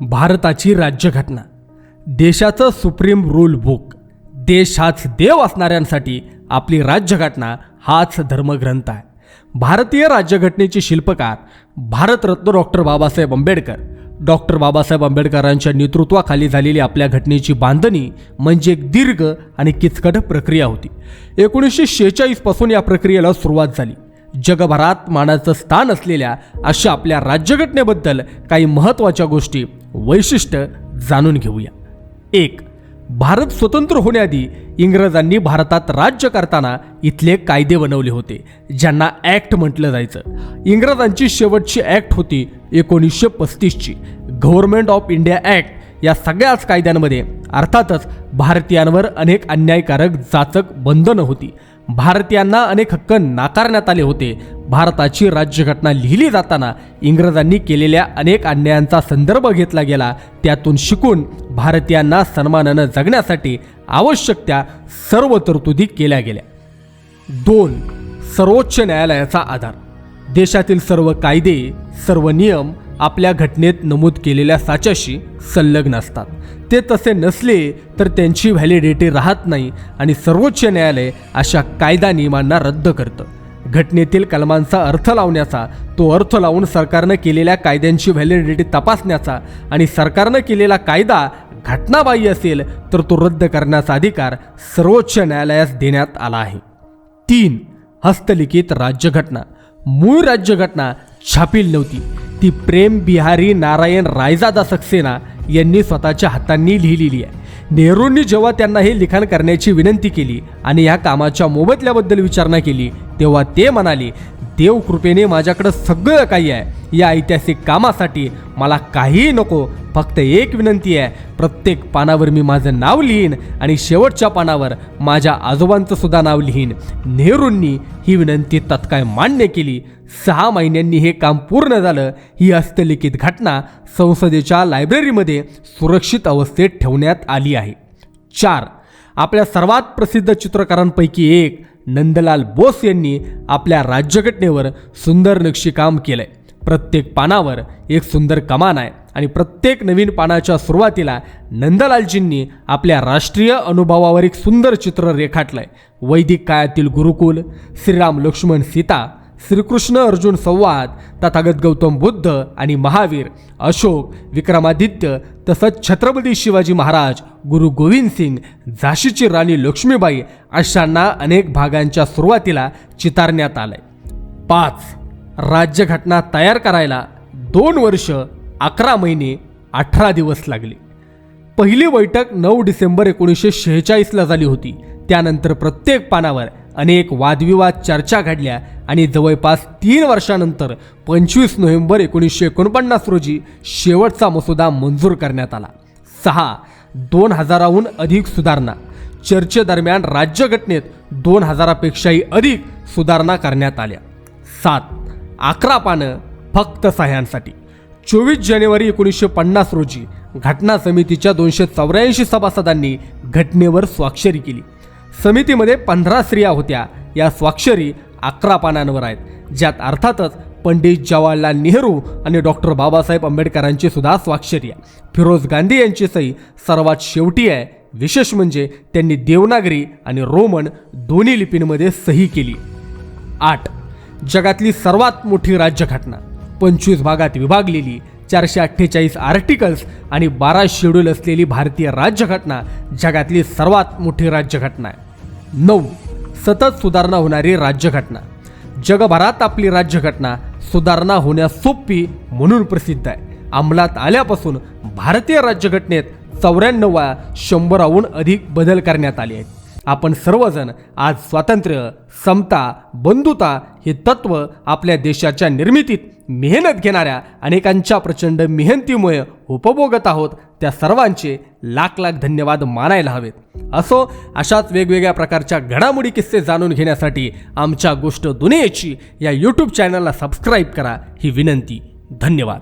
भारताची राज्यघटना. देशाचं सुप्रीम रूल बुक. देश हाच देव असणाऱ्यांसाठी आपली राज्यघटना हाच धर्मग्रंथ आहे. भारतीय राज्यघटनेचे शिल्पकार भारतरत्न डॉक्टर बाबासाहेब आंबेडकर. डॉक्टर बाबासाहेब आंबेडकरांच्या नेतृत्वाखाली झालेली आपल्या घटनेची बांधणी म्हणजे एक दीर्घ आणि किचकट प्रक्रिया होती. एकोणीसशे शेहेचाळीसपासून या प्रक्रियेला सुरुवात झाली. जगभरात मानाचं स्थान असलेल्या अशा आपल्या राज्यघटनेबद्दल काही महत्त्वाच्या गोष्टी वैशिष्ट्य जाणून घेऊया. एक भारत स्वतंत्र होण्याआधी इंग्रजांनी भारतात राज्य करताना इथले कायदे बनवले होते ज्यांना ॲक्ट म्हटलं जायचं. इंग्रजांची शेवटची ॲक्ट होती एकोणीसशे पस्तीसची. गव्हर्नमेंट ऑफ इंडिया ॲक्ट या सगळ्याच कायद्यांमध्ये अर्थातच भारतीयांवर अनेक अन्यायकारक जाचक बंधनं होती. भारतीयांना अनेक हक्क नाकारण्यात आले होते. भारताची राज्यघटना लिहिली जाताना इंग्रजांनी केलेल्या अनेक अन्यायांचा संदर्भ घेतला गेला. त्यातून शिकून भारतीयांना सन्मानानं जगण्यासाठी आवश्यक त्या सर्व तरतुदी केल्या गेल्या. दोन सर्वोच्च न्यायालयाचा आधार. देशातील सर्व कायदे सर्व नियम आपल्या घटनेत नमूद केलेल्या साच्याशी संलग्न असतात. ते तसे नसले तर त्यांची व्हॅलिडिटी राहत नाही आणि सर्वोच्च न्यायालय अशा कायदा नियमांना रद्द करतं. घटनेतील कलमांचा अर्थ लावण्याचा तो अर्थ लावून सरकारनं केलेल्या कायद्यांची व्हॅलिडिटी तपासण्याचा आणि सरकारनं केलेला कायदा घटनाबाह्य असेल तर तो रद्द करण्याचा अधिकार सर्वोच्च न्यायालयास देण्यात आला आहे. तीन हस्तलिखित राज्यघटना. मूळ राज्यघटना छापील नव्हती. ती प्रेम बिहारी नारायण रायजादा सक्सेना यांनी स्वतःच्या हातांनी लिहिलेली आहे. नेहरूंनी जेव्हा त्यांना हे लिखाण करण्याची विनंती केली आणि या कामाच्या मोबदल्याबद्दल विचारणा केली तेव्हा ते म्हणाले देव कृपेने माझ्याकडं सगळं काही आहे. या ऐतिहासिक कामासाठी मला काहीही नको फक्त एक विनंती आहे. प्रत्येक पानावर मी माझं नाव लिहीन आणि शेवटच्या पानावर माझ्या आजोबांचं सुद्धा नाव लिहीन. नेहरूंनी ही विनंती तत्काळ मान्य केली. सहा महिन्यांनी हे काम पूर्ण झालं ही हस्तलिखित घटना संसदेच्या लायब्ररीमध्ये सुरक्षित अवस्थेत ठेवण्यात आली आहे. चार आपल्या सर्वात प्रसिद्ध चित्रकारांपैकी एक नंदलाल बोस यांनी आपल्या राज्यघटनेवर सुंदर नक्षीकाम केलं आहे प्रत्येक पानावर एक सुंदर कमान आहे आणि प्रत्येक नवीन पानाच्या सुरुवातीला नंदलालजींनी आपल्या राष्ट्रीय अनुभवावर एक सुंदर चित्र रेखाटलं आहे वैदिक काळातील गुरुकुल श्रीराम लक्ष्मण सीता श्रीकृष्ण अर्जुन संवाद तथागत गौतम बुद्ध आणि महावीर अशोक विक्रमादित्य तसंच छत्रपती शिवाजी महाराज गुरु गोविंद सिंग झाशीची राणी लक्ष्मीबाई अशांना अनेक भागांच्या सुरुवातीला चितारण्यात आलंय. पाच राज्यघटना तयार करायला दोन वर्ष अकरा महिने अठरा दिवस लागले. पहिली बैठक नऊ डिसेंबर एकोणीसशे शेहेचाळीसला झाली होती. त्यानंतर प्रत्येक पानावर अनेक वादविवाद चर्चा घडल्या आणि जवळपास तीन वर्षानंतर पंचवीस नोव्हेंबर एकोणीसशे एकोणपन्नास रोजी शेवटचा मसुदा मंजूर करण्यात आला. सहा दोन हजाराहून अधिक सुधारणा. चर्चेदरम्यान राज्यघटनेत दोन हजारापेक्षाही अधिक सुधारणा करण्यात आल्या. सात अकरा पानं फक्त सह्यांसाठी. चोवीस जानेवारी एकोणीसशे पन्नास रोजी घटना समितीच्या दोनशे चौऱ्याऐंशी सभासदांनी घटनेवर स्वाक्षरी केली. समितीमध्ये पंधरा स्त्रिया होत्या. या स्वाक्षरी अकरा पानांवर आहेत. ज्यात अर्थातच पंडित जवाहरलाल नेहरू आणि डॉक्टर बाबासाहेब आंबेडकरांची सुद्धा स्वाक्षरी आहे. फिरोज गांधी यांची सही सर्वात शेवटी आहे. विशेष म्हणजे त्यांनी देवनागरी आणि रोमन दोन्ही लिपींमध्ये सही केली. आठ. जगातली सर्वात मोठी राज्यघटना. पंचवीस भागात विभागलेली चारशे अठ्ठेचाळीस आर्टिकल्स आणि बारा शेड्यूल असलेली भारतीय राज्यघटना जगातली सर्वात मोठी राज्यघटना आहे. नऊ. सतत सुधारणा होणारी राज्यघटना. जगभरात आपली राज्यघटना सुधारणा होण्यास सोपी म्हणून प्रसिद्ध आहे. अंमलात आल्यापासून भारतीय राज्यघटनेत चौऱ्याण्णवा शंभराहून अधिक बदल करण्यात आले आहेत. आपण सर्वजण आज स्वातंत्र्य समता बंधुता हे तत्व आपल्या देशाच्या निर्मितीत मेहनत घेणाऱ्या अनेकांच्या प्रचंड मेहनतीमुळे उपभोगत आहोत. त्या सर्वांचे लाख लाख धन्यवाद मानायला हवेत. असो अशाच वेगवेगळ्या प्रकारच्या घडामोडी किस्से जाणून घेण्यासाठी आमच्या गोष्ट दुनियेची या यूट्यूब चॅनलला सबस्क्राईब करा. ही विनंती. धन्यवाद.